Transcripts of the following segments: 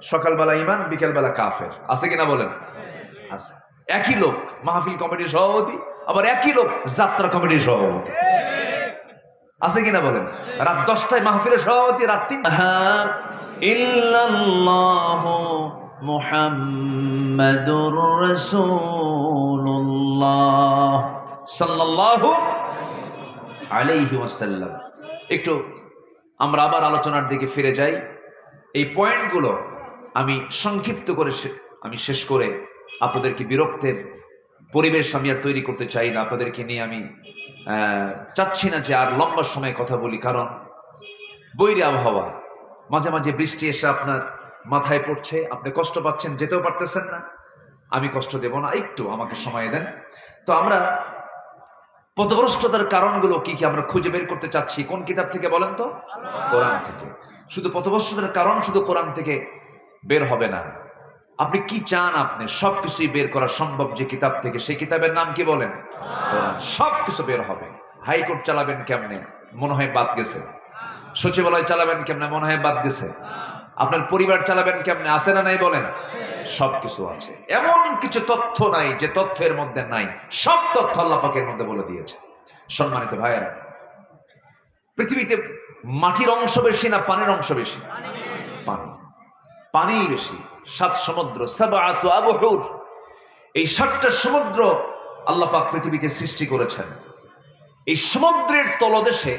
সকালবেলা ইমান বিকেলবেলা কাফের। আছে কিনা বলেন? আছে। একই লোক মাহফিল কমিটির সভাপতি আবার একই লোক যাত্রা কমিটির সভাপতি। আছে কিনা বলেন? রাত দশটায় মাহফিলের সভাপতি রাত তিন ইল্লাল্লাহ মুহাম্মাদুর রাসূলুল্লাহ। সাল্লাল্লাহু আলাইহি ওয়াসাল্লাম। একটু আমরা আবার আলোচনার দিকে ফিরে যাই। এই পয়েন্টগুলো আমি সংক্ষিপ্ত করে আমি শেষ করে আপনাদেরকে বিরক্তের পরিবেশ আমি আর তৈরি করতে চাই না। আপনাদেরকে নিয়ে আমি চাচ্ছি না যে আর লম্বা সময় কথা বলি, কারণ বৈরী আবহাওয়া, মাঝে মাঝে বৃষ্টি এসে আপনার মাথায় পড়ছে, আপনি কষ্ট পাচ্ছেন, যেতেও পারতেছেন না, আমি কষ্ট দেব না, একটু আমাকে সময় দেন। তো আমরা পথভ্রষ্টতার কারণগুলো কি কি আমরা খুঁজে বের করতে চাচ্ছি, কোন কিতাব থেকে বলেন তো? কোরআন থেকে। শুধু পথভ্রষ্টতার কারণ, শুধু কোরআন থেকে বের হবে না। আপনি কি চান আপনি? সবকিছুই বের করা সম্ভব যে কিতাব থেকে। সেই কিতাবের নাম কি বলেন? সবকিছু বের হবে। হাইকোর্ট চালাবেন কেমনে? মনে হয় বাদ গেছে। সচিবালয় চালাবেন কেমনে? মনে হয় বাদ গেছে। আপনার পরিবার চালাবেন কেমনে? আছে না নাই বলেন? সবকিছু আছে। এমন কিছু তথ্য নাই যে তথ্যের মধ্যে নাই। সব তথ্য আল্লাহ পাকের মধ্যে বলে দিয়েছে। সম্মানিত ভাইয়েরা, পৃথিবীতে মাটির অংশ বেশি না পানির অংশ বেশি? পানি। পানি বেশি। সাত সমুদ্র আবহুর। এই সাতটা সমুদ্র আল্লাহ পাক পৃথিবীতে সৃষ্টি করেছেন। এই সমুদ্রের তলদেশে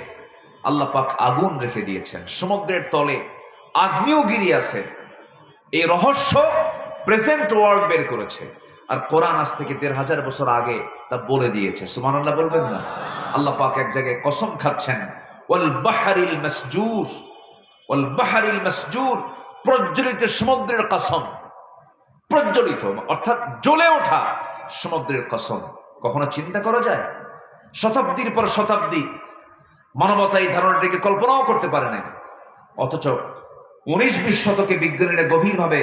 আল্লাহ পাক আগুন রেখে দিয়েছেন। সমুদ্রের তলে আগ্নেয়গিরি আছে। এই রহস্য প্রেজেন্ট ওয়ার্ল্ড বের করেছে। আর কোরআন আজ থেকে দেড় হাজার বছর আগে তা বলে দিয়েছে। সুমান আল্লাহ বলবেন না? আল্লাহ পাক এক জায়গায় কসম খাচ্ছেন, ওয়াল বাহারিল মাসজুর। ওয়াল বাহারিল মাসজুর। প্রজ্বলিত সমুদ্রের কসম। প্রজ্বলিত, অর্থাৎ জ্বলে ওঠা সমুদ্রের কসম। কখনো চিন্তা করা যায়? শতাব্দীর পর শতাব্দী, মানবতা এই ধারণাটিকে কল্পনাও করতে পারে নাই। অথচ উনিশ বিশ শতকে বিজ্ঞানীরা গভীরভাবে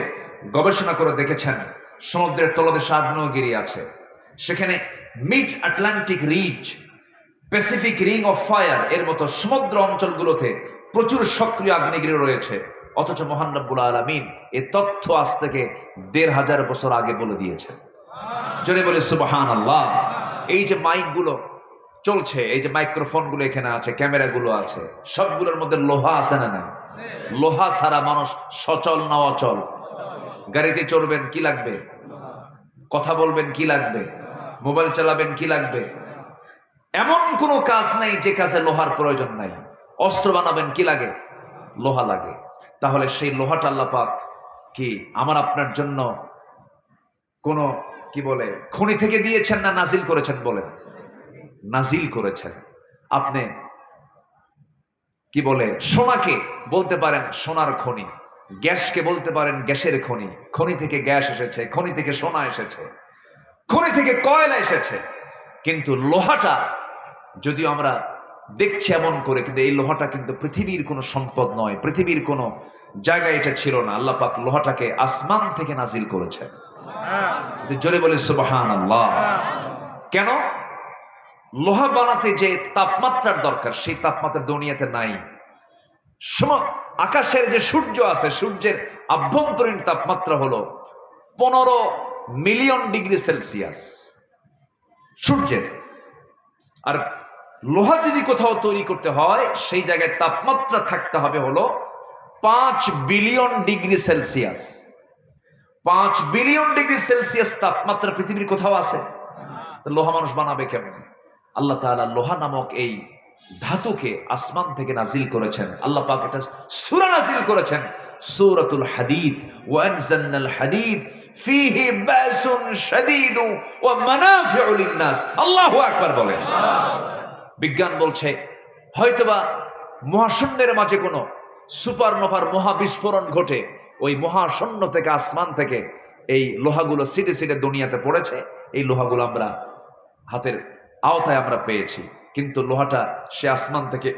গবেষণা করে দেখেছেন, সমুদ্রের তলদেশে আগ্নেয়গিরি আছে। সেখানে mid Atlantic ridge, Pacific ring of fire এর মতো সমুদ্র অঞ্চলগুলোতে প্রচুর সক্রিয় আগ্নেয়গিরি রয়েছে। অথচ মহান রব্বুল আলমিন এ তথ্য আজ থেকে দেড় হাজার বছর আগে বলে দিয়েছে জোরে বলে সুবাহান আল্লাহ এই যে মাইকগুলো চলছে, এই যে মাইক্রোফোনগুলো এখানে আছে ক্যামেরাগুলো আছে, সবগুলোর মধ্যে লোহা আছে না না লোহা ছাড়া মানুষ সচল না অচল। গাড়িতে চড়বেন কি লাগবে? কথা বলবেন কি লাগবে? মোবাইল চালাবেন কি লাগবে? এমন কোনো কাজ নাই যে কাজে লোহার প্রয়োজন নাই। অস্ত্র বানাবেন কি লাগে? লোহা লাগে। তাহলে সেই লোহাটা আল্লাহ পাক কি আমার আপনার জন্য কোন, কি বলে, খনি থেকে দিয়েছেন না নাজিল করেছেন বলেন? নাজিল করেছেন। আপনি কি বলে, সোনাকে বলতে পারেন সোনার খনি, গ্যাসকে বলতে পারেন গ্যাসের খনি খনি থেকে গ্যাস এসেছে, খনি থেকে সোনা এসেছে, খনি থেকে কয়লা এসেছে। কিন্তু লোহাটা যদিও আমরা দেখছি এমন করে, কিন্তু এই লোহাটা কিন্তু পৃথিবীর কোনো সম্পদ নয়, পৃথিবীর কোনো জায়গায় এটা ছিল না। আল্লাহ পাক লোহাটাকে আসমান থেকে নাজিল করেছে জোরে বলে সুবাহান আল্লাহ কেন? লোহা বানাতে যে তাপমাত্রার দরকার, সেই তাপমাত্রা দুনিয়াতে নাই। আকাশের যে সূর্য আছে, সূর্যের আভ্যন্তরীণ তাপমাত্রা হলো পনেরো মিলিয়ন ডিগ্রি সেলসিয়াস। সূর্যের। আর লোহা যদি কোথাও তৈরি করতে হয়, সেই জায়গায় তাপমাত্রা থাকতে হবে হলো পাঁচ বিলিয়ন ডিগ্রি সেলসিয়াস। পাঁচ বিলিয়ন ডিগ্রি সেলসিয়াস তাপমাত্রা পৃথিবীর কোথাও আছে? লোহা মানুষ বানাবে কেমন? আল্লাহ তাআলা লোহা নামক এই ধাতুকে আসমান থেকে নাজিল করেছেন। আল্লাহ পাক এটা সূরা নাজিল করেছেন। সূরাতুল হাদিদ ওয়ানজালনাল হাদিদ ফীহি বাসুন শাদীদ ওয়া মানাফিউ লিন-নাস। আল্লাহু আকবার বলেন। বিজ্ঞান বলছে, হয়তোবা মহাশূন্যের মাঝে কোনো সুপারনোভার মহাবিস্ফোরণ ঘটে, ওই মহাশূন্য থেকে, আসমান থেকে এই লোহাগুলো সিটে সিটে দুনিয়াতে পড়েছে, এই লোহাগুলো আমরা হাতের আওতায় আমরা পেয়েছি। কিন্তু লোহাটা সে আসমান থেকে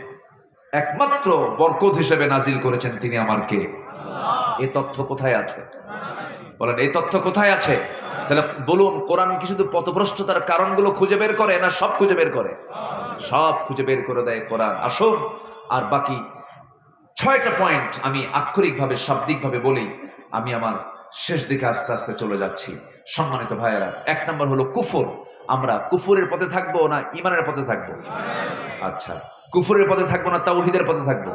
একমাত্র বরকত হিসেবে নাজিল করেছেন তিনি আমার কে? এই তথ্য কোথায় আছে? বলেন এই তথ্য কোথায় আছে? তাহলে বলুন, কোরআন কি শুধু পথভ্রষ্টতার কারণগুলো খুঁজে বের করে না সব খুঁজে বের করে? সব খুঁজে বের করে দেয় কোরআন। আসুন, আর বাকি ছয়টা পয়েন্ট আমি আক্ষরিকভাবে, শাব্দিকভাবে বলি। আমি আমার শেষ দিকে আস্তে আস্তে চলে যাচ্ছি। সম্মানিত ভাইয়েরা, এক নম্বর হলো কুফর। আমরা কুফুরের পথে থাকব না ইমানের পথে থাকব? আচ্ছা কুফুরের পথে থাকব না তাওহিদের পথে থাকব?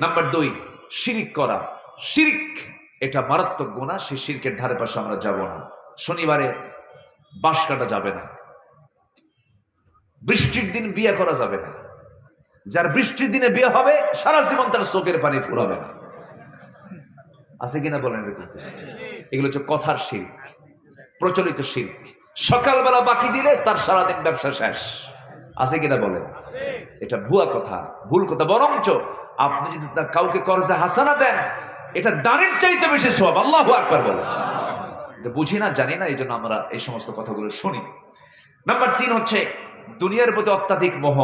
নাম্বার দুই, শিরিক করা। শিরিক, এটা মারাত্মক গুণা সেই শিরকের ধারে পাশে আমরা যাব না। শনিবারে বাঁশ কাটা যাবে না। বৃষ্টির দিন বিয়ে করা যাবে না। যার বৃষ্টির দিনে বিয়ে হবে, সারা জীবন তার চোখের পানি ফুরাবে না। আছে কিনা বলেন এগুলো হচ্ছে কথার শিল্প, প্রচলিত শিল্প। সকালবেলা বাকি দিলে তার সারাদিন ব্যবসা শেষ। আছে কিনা বলেন? এটা ভুয়া কথা, ভুল কথা। বরঞ্চ আপনি যদি তার কাউকে কর্জে হাসানা দেন, এটা দানের চাইতে বেশি সব আল্লাহ আকবার বলে বুঝি না, জানি না, এই জন্য আমরা এই সমস্ত কথাগুলো শুনি। নাম্বার তিন হচ্ছে দুনিয়ার প্রতি অত্যাধিক মোহ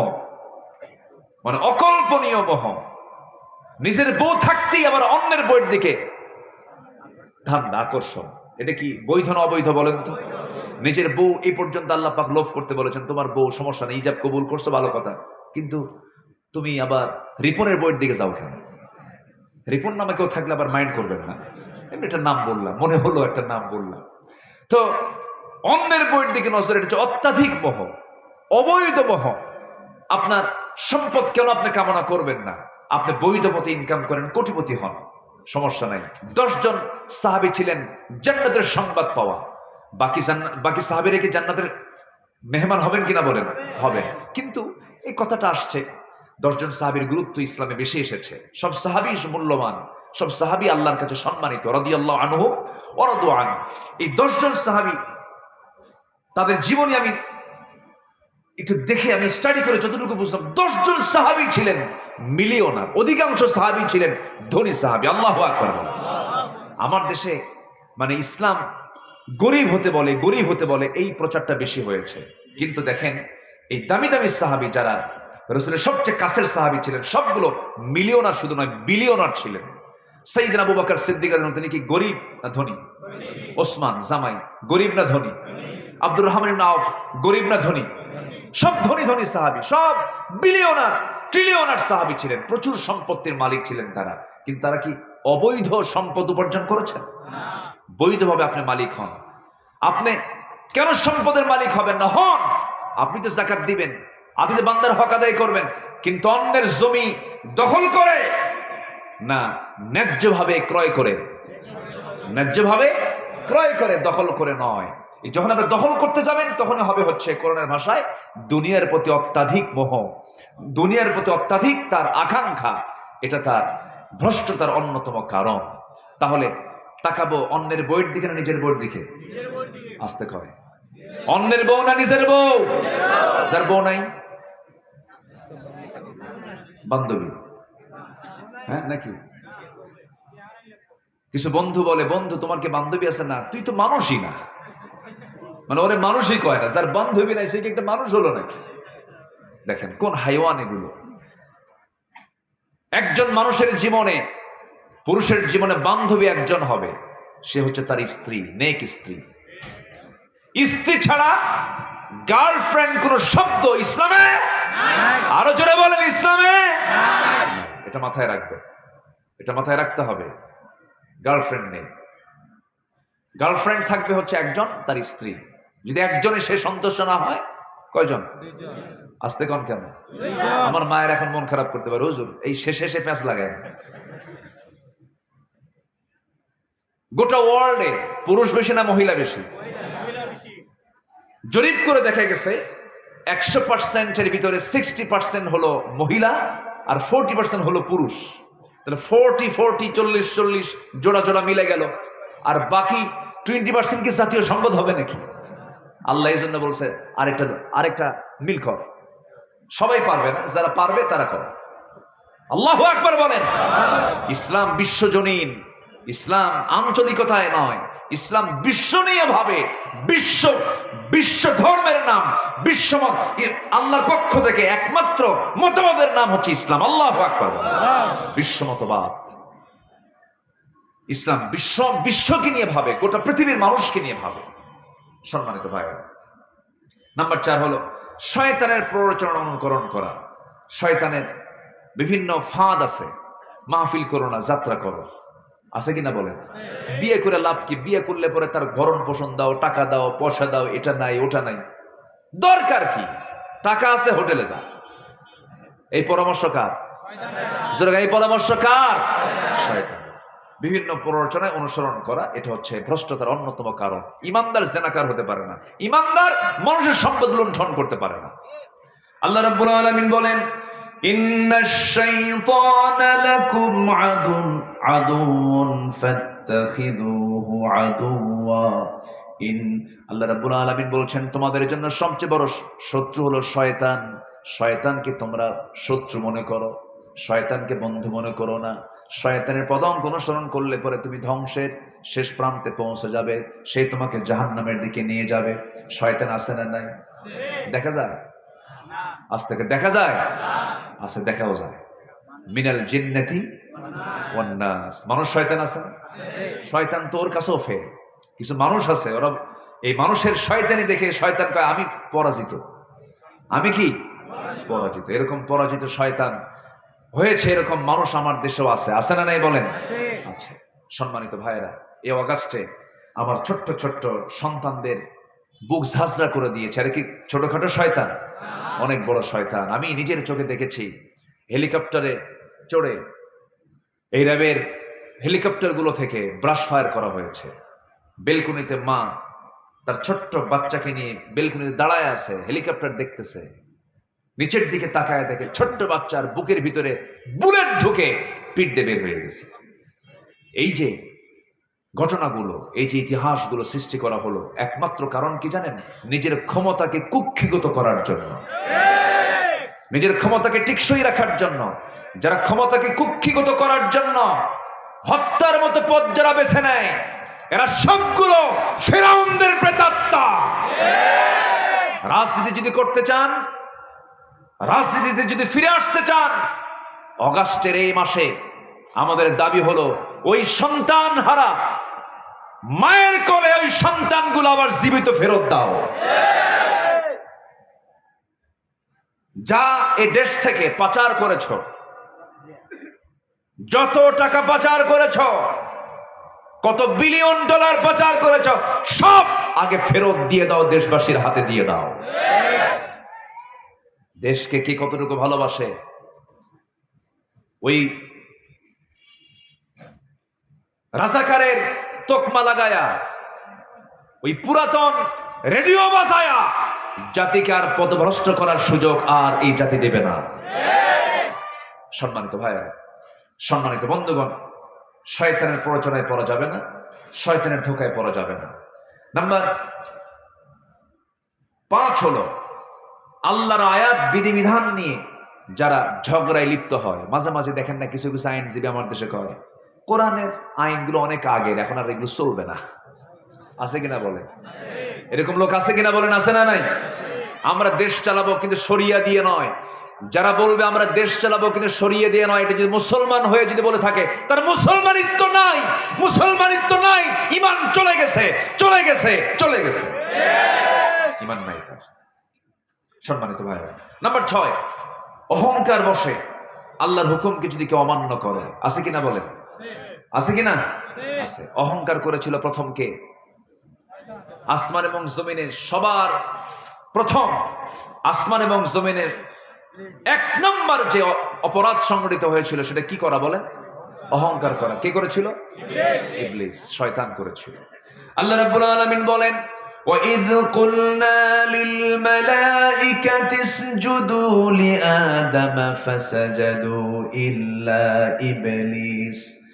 মানে অকল্পনীয় মোহ নিজের বউ থাকতেই আবার অন্যের বইয়ের দিকে ধান্দা আকর্ষণ। এটা কি বৈধ না অবৈধ বলেন তো? নিজের বউ এই পর্যন্ত আল্লাহ পাক লোভ করতে বলেছেন, তোমার বউ সমস্যা নেই ইজাব কবুল করছ, ভালো কথা। কিন্তু তুমি আবার রিপনের বইয়ের দিকে যাও কেন? রিপন নামে কেউ থাকলে আবার মাইন্ড করবেন না। এমনি একটা নাম বললাম, মনে হলো একটা নাম বললাম। তো অন্যের বইয়ের দিকে নজর, এটা হচ্ছে অত্যাধিক মোহ অবৈধ মোহ আপনার সম্পদ কেন আপনি কামনা করবেন না? আপনি বৈধ ইনকাম করেন, কোটিপতি হন। সমস্যা নাই। দশজন সাহাবি ছিলেন জান্নাতের সংবাদ পাওয়া। বাকি বাকি সাহাবিরা কি জান্নাতের মেহমান হবেন কিনা বলেন? হবেন। কিন্তু এই কথাটা আসছে, দশজন সাহাবির গুরুত্ব ইসলামে বেশি এসেছে। সব সাহাবি মূল্যবান, সব সাহাবি আল্লাহর কাছে সম্মানিত রদি আল্লাহ আনহু অরদ আন। এই দশজন সাহাবি, তাদের জীবনী আমি একটু দেখে আমি স্টাডি করে যতটুকু বুঝলাম, দশজন সাহাবি ছিলেন, মিলিয়নার, অধিকাংশ সাহাবি ছিলেন ধনী সাহাবি, আল্লাহ আমার দেশে মানে ইসলাম গরিব হতে বলে, গরিব হতে বলে, এই প্রচারটা বেশি হয়েছে। কিন্তু দেখেন, এই দামি দামি সাহাবি যারা, রসুলের সবচেয়ে কাছের সাহাবি ছিলেন, সবগুলো মিলিয়নার শুধু নয়, বিলিয়নার ছিলেন। সঈদিন আবু বাকর সিদ্দিক তিনি কি গরিব না ধনী? ওসমান, জামাই, গরিব না ধনী? আব্দুর রহমান আউফ গরিব না ধনী? সব ধনী ধনী সাহাবি, সব বিলিয়নার ট্রিলিয়নার সাহাবি ছিলেন, প্রচুর সম্পত্তির মালিক ছিলেন তারা। কিন্তু তারা কি অবৈধ সম্পদ উপার্জন করেছেন? বৈধভাবে আপনি মালিক হন। আপনি কেন সম্পদের মালিক হবেন না? হন। আপনি তো জাকাত দিবেন, আপনি তো বান্দার হক আদায় করবেন, কিন্তু অন্যের জমি দখল করে না, ন্যায্যভাবে ক্রয় করে? ন্যায্যভাবে ক্রয় করে, দখল করে নয়। যখন আপনি দখল করতে যাবেন তখন হবে হচ্ছে করোনার ভাষায় দুনিয়ার প্রতি অত্যাধিক মোহ। দুনিয়ার প্রতি অত্যাধিক তার আকাঙ্ক্ষা। এটা তার ভ্রষ্টতার অন্যতম কারণ। তাহলে তাকাবো অন্যের বইয়ের দিকে না নিজের বইয়ের দিকে? আসতে কয় অন্যের বউ না নিজের বউ? যার বউ নাই? বান্ধবী। হ্যাঁ নাকি? কিছু বন্ধু বলে, বন্ধু, তোমার কি বান্ধবী আছে না? তুই তো মানুষই না। মানে ওরে মানুষই কয় না, যার বান্ধবী নাই, সে কি একটা মানুষ হলো নাকি? দেখেন, কোন হাইওয়ান এগুলো? একজন মানুষের জীবনে, পুরুষের জীবনে বান্ধবী একজন হবে, সে হচ্ছে তার স্ত্রী, নেক স্ত্রী। স্ত্রী ছাড়া গার্লফ্রেন্ড কোন শব্দ ইসলামে? আরও জোরে বলেন, ইসলামে? এটা মাথায় রাখবে, এটা মাথায় রাখতে হবে, গার্লফ্রেন্ড নেই। গার্লফ্রেন্ড থাকবে হচ্ছে একজন, তার স্ত্রী। যদি একজনে সে সন্তুষ্ট না হয় কয়জন? আসতে কন কেন? আমার মায়ের এখন মন খারাপ করতে পারে হুজুর এই শেষে এসে প্যাঁচ লাগায়। গোটা ওয়ার্ল্ডে পুরুষ বেশি না মহিলা বেশি? জরিপ করে দেখা গেছে একশো পার্সেন্টের ভিতরে সিক্সটি পার্সেন্ট হলো মহিলা আর ফোরটি পার্সেন্ট হলো পুরুষ। তাহলে ফোরটি ফোরটি চল্লিশ চল্লিশ জোড়া জোড়া মিলে গেল। আর বাকি টোয়েন্টি পার্সেন্ট কি জাতীয় সম্পদ হবে নাকি? আল্লাহ এই জন্য বলছে, আরেকটা আরেকটা মিল কর। সবাই পারবে না, যারা পারবে তারা করে। আল্লাহ একবার বলেন। ইসলাম বিশ্বজনীন, ইসলাম আঞ্চলিকতায় নয়, ইসলাম বিশ্বনীয় ভাবে বিশ্ব বিশ্ব ধর্মের নাম, বিশ্বমত আল্লাহর পক্ষ থেকে একমাত্র মতবাদের নাম হচ্ছে ইসলাম। আল্লাহ আকবার বিশ্ব মতবাদ ইসলাম বিশ্ব, বিশ্বকে নিয়ে ভাবে, গোটা পৃথিবীর মানুষকে নিয়ে ভাবে। সম্মানিত ভাই নাম্বার চার হলো, শয়তানের প্ররোচনা অনুকরণ করা। শয়তানের বিভিন্ন ফাঁদ আছে। মাহফিল করো না, যাত্রা করো। আছে কিনা বলেন? বিয়ে করে লাভ কি? বিয়ে করলে পরে তার ভরণ পোষণ দাও, টাকা দাও, পয়সা দাও, এটা নাই, ওটা নাই। দরকার কি? টাকা আছে, হোটেলে যা। এই পরামর্শ কার? এই পরামর্শ কার? শয়তান। বিভিন্ন প্ররোচনায় অনুসরণ করা, এটা হচ্ছে ভ্রষ্টতার অন্যতম কারণ। ইমানদার জেনাকার হতে পারে না। ইমানদার মানুষের সম্পদ লুণ্ঠন করতে পারে না। আল্লাহ রাব্বুল আলামিন বলেন ইন্নাশ শাইতানা লাকুম আদুন আদুন ফাত্তাখিযুহু আদুওয়া। ইন আলামিন বলছেন, তোমাদের জন্য সবচেয়ে বড় শত্রু হলো শয়তান। শয়তানকে তোমরা শত্রু মনে করো। শয়তানকে বন্ধু মনে করো না। শয়তানের পদঙ্ক অনুসরণ করলে পরে তুমি ধ্বংসের শেষ প্রান্তে পৌঁছে যাবে। সে তোমাকে জাহান্নামের দিকে নিয়ে যাবে। শয়তান আসে না নাই? দেখা যায়? আজ থেকে দেখা যায়? আছে দেখাও যায়। মিনাল জিন্নাতি ওয়ান্নাস মানুষ শয়তান আছে? শয়তান তোর কাছেও ফের। কিছু মানুষ আছে, ওরা এই মানুষের শয়তানি দেখে শয়তান কয়, আমি পরাজিত। আমি কি? পরাজিত। এরকম পরাজিত শয়তান হয়েছে এরকম মানুষ আমার দেশেও আছে। আছে না নাই বলেন? আচ্ছা সম্মানিত ভাইয়েরা এই অগাস্টে আমার ছোট্ট ছোট্ট সন্তানদের বুক ঝাঁঝরা করে দিয়েছে। আর কি ছোটখাটো শয়তান? অনেক বড় শয়তান। আমি নিজের চোখে দেখেছি হেলিকপ্টারে চড়ে এই র্যাবের হেলিকপ্টারগুলো থেকে ব্রাশ ফায়ার করা হয়েছে। বেলকুনিতে মা তার ছোট্ট বাচ্চাকে নিয়ে বেলকুনিতে দাঁড়ায় আছে হেলিকপ্টার দেখতেছে। নিচের দিকে তাকায় দেখে ছোট্ট বাচ্চার বুকের ভিতরে বুলেট ঢুকে পিঠ দিয়ে বের হয়ে গেছে। এই যে ঘটনাগুলো, এই যে ইতিহাসগুলো সৃষ্টি করা হলো, একমাত্র কারণ কি জানেন? নিজের ক্ষমতাকে কুক্ষিগত করার জন্য। নিজের ক্ষমতাকে টিকসই রাখার জন্য। যারা ক্ষমতাকে কুক্ষিগত করার জন্য হত্যার মতো পথ যারা বেছে নেয়, এরা সবগুলো ফেরাউনদের প্রেতাত্মা। রাজনীতি যদি করতে চান রাজনীতিতে যদি ফিরে আসতে চান, অগাস্টের এই মাসে আমাদের দাবি হলো, ওই সন্তান হারা মায়ের কোলে ওই সন্তানগুলো আবার জীবিত ফেরত দাও। যা এ দেশ থেকে পাচার করেছ, যত টাকা পাচার করেছ, কত বিলিয়ন ডলার পাচার করেছ, সব আগে ফেরত দিয়ে দাও, দেশবাসীর হাতে দিয়ে দাও। দেশকে কে কতটুকু ভালোবাসে? ওই রাজাকারের তোকমা লাগায়া, ওই পুরাতন রেডিও বাজায়া, জাতিকে আর পদভ্রষ্ট করার সুযোগ আর এই জাতি দেবে না। সম্মানিত ভাইয়া সম্মানিত বন্ধুগণ, শয়তানের প্ররোচনায় পড়া যাবে না, শয়তানের ধোকায় পড়া যাবে না। নাম্বার পাঁচ হলো আল্লাহর আয়াত বিধিবিধান নিয়ে যারা ঝগড়ায় লিপ্ত হয় মাঝে মাঝে দেখেন না কিছু কিছু আইনজীবী আমার দেশে কয় কোরআনের আইনগুলো অনেক আগের এখন আর এগুলো চলবে না। আছে কিনা বলে এরকম লোক আছে কিনা বলেন আছে না নাই? আমরা দেশ চালাবো কিন্তু সরিয়া দিয়ে নয়। যারা বলবে আমরা দেশ চালাবো কিন্তু সরিয়ে দিয়ে নয় এটা যদি মুসলমান হয়ে যদি বলে থাকে তার মুসলমানিত্ব নাই মুসলমানিত্ব নাই ইমান চলে গেছে চলে গেছে চলে গেছে। ইমান নাই তার। সম্মানিত ভাই নাম্বার ছয়, অহংকার বসে। আল্লাহর হুকুমকে যদি কেউ অমান্য করে, আছে কিনা বলেন? আছে কিনা? আছে। অহংকার করেছিল প্রথম কে? আসমান এবং জমিনের সবার প্রথম। আসমান এবং জমিনের এক নম্বর যে অপরাধ সংগঠিত হয়েছিল, সেটা কি করা বলেন? অহংকার করা। কে করেছিল? ইবলিস। শয়তান করেছিল। আল্লাহ রাব্বুল আলামিন বলেন وَإِذْ قُلْنَا لِلْمَلَائِكَةِ اسْجُدُوا لِآدَمَ فَسَجَدُوا إِلَّا إِبْلِيسَ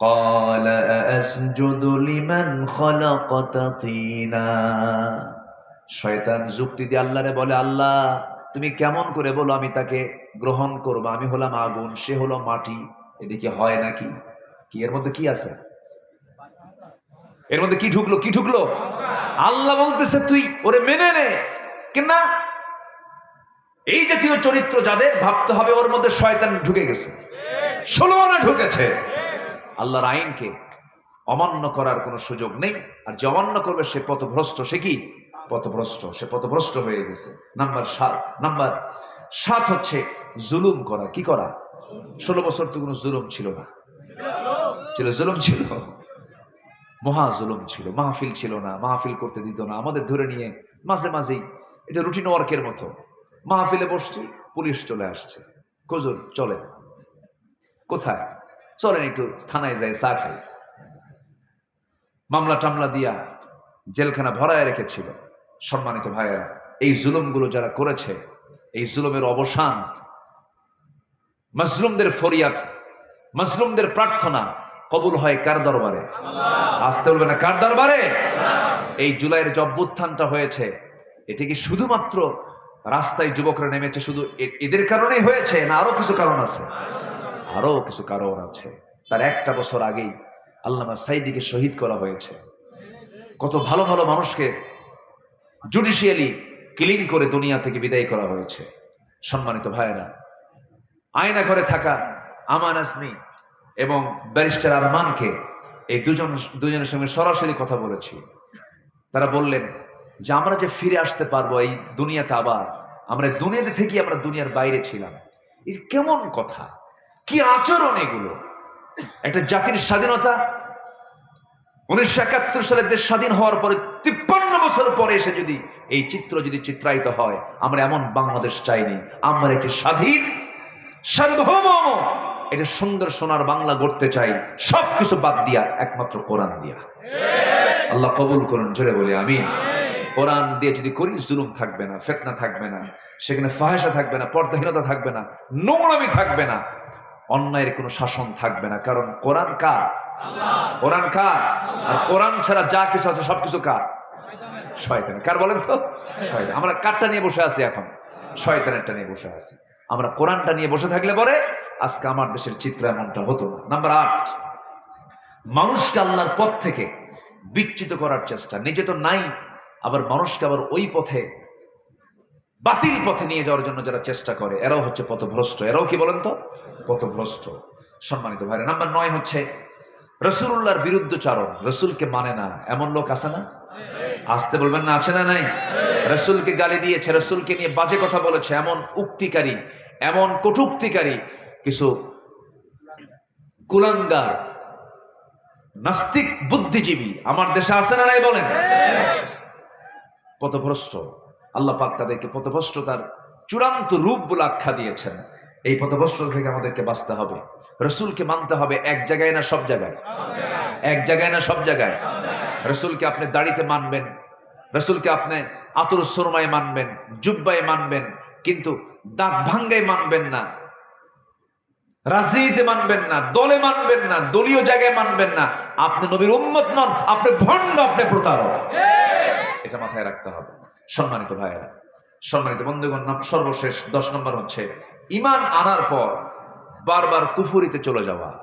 قال أأسجد لمن خلقت طينا শয়তান যুক্তি দিয়ে আল্লাহরে বলে আল্লাহ তুমি কেমন করে বলো আমি তাকে গ্রহণ করবো আমি হলাম আগুন সে হলো মাটি এদিকে হয় নাকি কি এর মধ্যে কি আছে এর মধ্যে কি ঢুকলো কি ঢুকলো আল্লাহ বলতেছে, তুই ওরে মেনে নে। কিনা এই জাতীয় চরিত্র যাদের, ভাবতে হবে ওর মধ্যে শয়তান ঢুকে গেছে। ষোলো ঢুকেছে। আল্লাহর আইনকে অমান্য করার কোনো সুযোগ নেই। আর যে অমান্য করবে, সে পথভ্রষ্ট। সে কি? পথভ্রষ্ট। সে পথভ্রষ্ট হয়ে গেছে। নাম্বার সাত। নাম্বার সাত হচ্ছে জুলুম করা। কি করা? ষোলো বছর তো কোনো জুলুম ছিল না। ছিল জুলুম ছিল। মহা জুলুম ছিল, মাহফিল ছিল না, মাহফিল করতে দিত না। আমাদের ধরে নিয়ে মাঝে মাঝেই এটা রুটিন ওয়ার্কের মতো। মাহফিলে বসছি, পুলিশ চলে আসছে। কজুর চলে কোথায়? চলেন একটু থানায় যায় চা খাই। মামলা টামলা দিয়া জেলখানা ভরায় রেখেছিল। সম্মানিত ভাইয়েরা, এই জুলুমগুলো যারা করেছে, এই জুলুমের অবসান, মজলুমদের ফরিয়াদ, মজলুমদের প্রার্থনা কবুল হয় কার দরবারে? আসতে বলবে না কার দরবারে? এই জুলাইয়ের যে অভ্যুত্থানটা হয়েছে এটি কি শুধুমাত্র রাস্তায় যুবকরা নেমেছে শুধু এদের কারণেই হয়েছে না আরও কিছু কারণ আছে? আরও কিছু কারণ আছে। তার একটা বছর আগেই আল্লামা সাইদিকে শহীদ করা হয়েছে। কত ভালো ভালো মানুষকে জুডিশিয়ালি কিলিং করে দুনিয়া থেকে বিদায় করা হয়েছে। সম্মানিত ভাইয়েরা আয়না ঘরে থাকা আমান আসমি এবং ব্যারিস্টার আরমানকে এই দুজন, দুজনের সঙ্গে সরাসরি কথা বলেছি। তারা বললেন যে, আমরা যে ফিরে আসতে পারব এই দুনিয়াতে আবার, আমরা দুনিয়াতে থেকে আমরা দুনিয়ার বাইরে ছিলাম। এর কেমন কথা? কি আচরণ এগুলো? একটা জাতির স্বাধীনতা। উনিশশো একাত্তর সালে দেশ স্বাধীন হওয়ার পরে তিপ্পান্ন বছর পরে এসে যদি এই চিত্র যদি চিত্রায়িত হয়, আমরা এমন বাংলাদেশ চাইনি। আমরা একটি স্বাধীন সার্বভৌম এটা সুন্দর সোনার বাংলা গড়তে চাই সব কিছু বাদ দিয়া, একমাত্র কোরআন দিয়া। আল্লাহ কবুল করুন, জোরে বলি আমি কোরআন দিয়ে যদি করি, জুলুম থাকবে না, ফেতনা থাকবে না, সেখানে ফাহেসা থাকবে না, পর্দাহীনতা থাকবে না, নোংরামি থাকবে না, অন্যায়ের কোনো শাসন থাকবে না, কারণ কোরআন কার? কোরআন কার? আর কোরআন ছাড়া যা কিছু আছে, সবকিছু কার? শয়তান কার বলেন তো? শয়তান। আমরা কারটা নিয়ে বসে আছি এখন। শয়তানেরটা নিয়ে বসে আছি। আমরা কোরআনটা নিয়ে বসে থাকলে পরে আজকে আমার দেশের চিত্র এমনটা হতো না। নাম্বার আট, মানুষকে আল্লাহর পথ থেকে বিচ্যুত করার চেষ্টা। নিজে তো নাই, আবার মানুষকে আবার ওই পথে, বাতিল পথে নিয়ে যাওয়ার জন্য যারা চেষ্টা করে, এরাও হচ্ছে পথভ্রষ্ট। এরাও কি বলেন তো? পথভ্রষ্ট। সম্মানিত ভাইরা নাম্বার নয় হচ্ছে রসুল্লাহর বিরুদ্ধচারণ রসুলকে মানে না, এমন লোক আছে না? আসতে বলবেন না, আছে না নাই? রসুলকে গালি দিয়েছে, রসুলকে নিয়ে বাজে কথা বলেছে, এমন উক্তিকারী, এমন কটুক্তিকারী কিছু কুলাঙ্গার, নাস্তিক বুদ্ধিজীবী, আমার দেশে আছে না নাই বলেন? পথভ্রষ্ট। আল্লাহ পাক তাদেরকে পথভ্রষ্টতার চূড়ান্ত রূপ বলে আখ্যা দিয়েছেন। এই পথভ্রষ্টতা থেকে আমাদেরকে বাঁচতে হবে। রসুলকে মানতে হবে এক জায়গায় না সব জায়গায়? এক জায়গায় না সব জায়গায়? রসুলকে আপনি দাড়িতে মানবেন, রসুলকে আপনি আতর সুরমায় মানবেন, জুব্বায় মানবেন, কিন্তু দাঁত ভাঙ্গায় মানবেন না। রাজনীতিতে মানবেন না, দলে মানবেন না, দলীয় জায়গায় মানবেন না। আপনি নবীর উম্মত নন, আপনি ভণ্ড, আপনি প্রতারক। এটা মাথায় রাখতে হবে। সম্মানিত ভাইয়েরা, সম্মানিত বন্ধুগণ, নাম সর্বশেষ, দশ নম্বর হচ্ছে ইমান আনার পর বারবার কুফুরিতে চলে যাওয়া।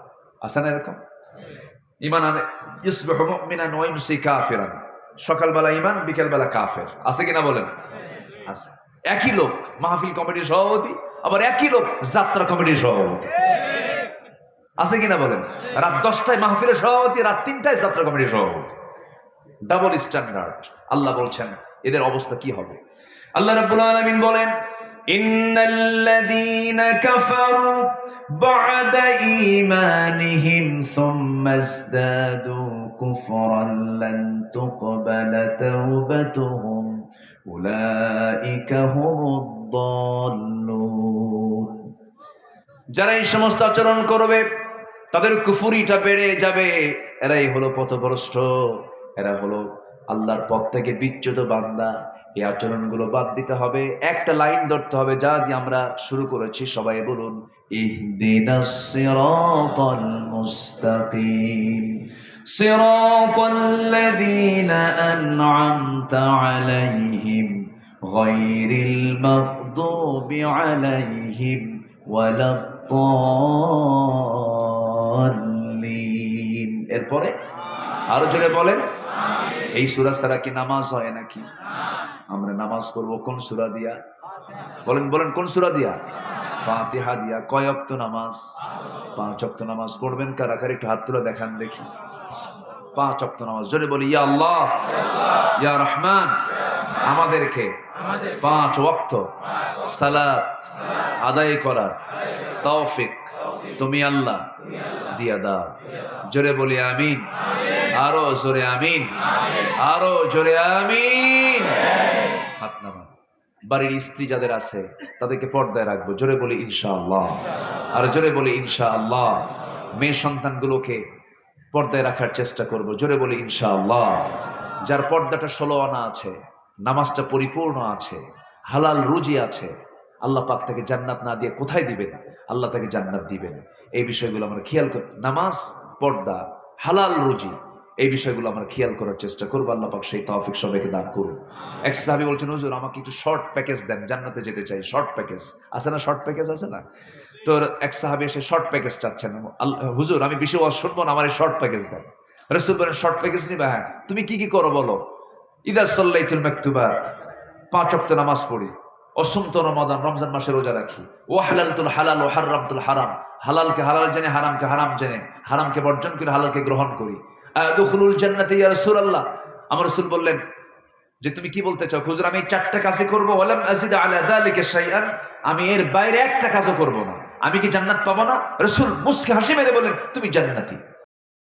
আছে না এরকম? ইমান আনে, ইসবিহু মুমিনান ওয়া ইমসি কাফিরান। সকালবেলা ইমান বিকেলবেলা কাফের। আছে কিনা বলেন? আছে। একই লোক, মাহফিল কমিটির সভাপতি আবার একই লোক যাত্রা কমিটির সভাপতি আছে কিনা বলেন? রাত দশটায় মাহফিলের সভাপতি, রাত তিনটায় যাত্রা কমিটির সভাপতি ডাবল স্ট্যান্ডার্ড আল্লাহ বলছেন, এদের অবস্থা কি হবে? আল্লাহ রাব্বুল আলামিন বলেন, ইন্নাল্লাযীনা কাফারু বা'দা ঈমানিহিম সুম্মা ইসদাদু কুফরান লান তুকবালা তাওবাতুহুম। উলাইকা হুমুদ যারা এই সমস্ত আচরণ করবে, তাদের কুফুরিটা বেড়ে যাবে। এরাই হলো পথভ্রষ্ট। এরা হলো আল্লাহর পথ থেকে বিচ্যুত বান্দা। এই আচরণগুলো বাদ দিতে হবে। একটা লাইন ধরতে হবে, যা দিয়ে আমরা শুরু করেছি। সবাই বলুন আন'আমতা গায়রিল মাগদুবি আলাইহিম ওয়ালাদ-দাল্লিন এরপরে আরও জোরে বলেন, এই সুরা ছাড়া কি নামাজ হয় নাকি? আমরা নামাজ পড়ব কোন সুরা দিয়া? বলেন বলেন, কোন সুরা দিয়া? ফাতিহা দিয়া। কয় অক্ত নামাজ? পাঁচ অক্ত নামাজ পড়বেন কারাকার একটু হাত তুলে দেখান দেখি। পাঁচ অক্ত নামাজ। জোরে বলি, ইয়া আল্লাহ, ইয়া রহমান আমাদেরকে পাঁচ ওয়াক্ত সালাত আদায় করার তৌফিক তুমি আল্লাহ দিয়া দাও। জোরে বলি আমিন। আরও জোরে আমিন। আরও জোরে আমিন। হাত নামান বাড়ির স্ত্রী যাদের আছে তাদেরকে পর্দায় রাখব। জোরে বলি ইনশাআল্লাহ। আর জোরে বলি ইনশাআল্লাহ। মেয়ে সন্তানগুলোকে পর্দায় রাখার চেষ্টা করব। জোরে বলি ইনশাআল্লাহ। যার পর্দাটা ষোলো আনা আছে নামাজটা পরিপূর্ণ আছে, হালাল রুজি আছে, আল্লাহ পাক তাকে জান্নাত না দিয়ে কোথায় দিবেন? আল্লাহ তাকে জান্নাত দিবেন। এই বিষয়গুলো আমরা খেয়াল কর, নামাজ, পর্দা, হালাল রুজি, এই বিষয়গুলো আমরা খেয়াল করার চেষ্টা করব। আল্লাহ পাক সেই তৌফিক সবাইকে দান করুন। এক সাহাবী বলছেন, হুজুর, আমাকে একটু শর্ট প্যাকেজ দেন, জান্নাতে যেতে চাই শর্ট প্যাকেজ আছে না শর্ট প্যাকেজ আছে না? তো এক সাহাবী এসে শর্ট প্যাকেজ চাচ্ছেন। আল্লাহ, হুজুর, আমি বেশি শুনব না, আমার এই শর্ট প্যাকেজ দেন। রসুল বলেন শর্ট প্যাকেজ নিবা? হ্যাঁ। তুমি কি কি করো বলো? ইদা সাল্লাইতুল মাকতুবা, পাঁচ ওয়াক্ত নামাজ পড়ি। অসুমত রমাদান, রমজান মাসে রোজা রাখি। ও হালালতুল হালাল ও হারামতুল হারাম। হালালকে হালাল জেনে, হারামকে হারাম জেনে, হারামকে বর্জন করে, হালালকে গ্রহণ করি। দুখুলুল জান্নাতে ইয়া রাসূলুল্লাহ। আমার রাসূল বললেন যে, তুমি কি বলতে চাও? হুজুর, আমি চারটা কাজই করব। ওয়ালাম আযিদ আলা যালিকা শাইআন। আমি এর বাইরে একটা কাজও করব না। আমি কি জান্নাত পাবো না? রাসূল মুসকে হাসি মেরে বলেন তুমি জান্নাতি।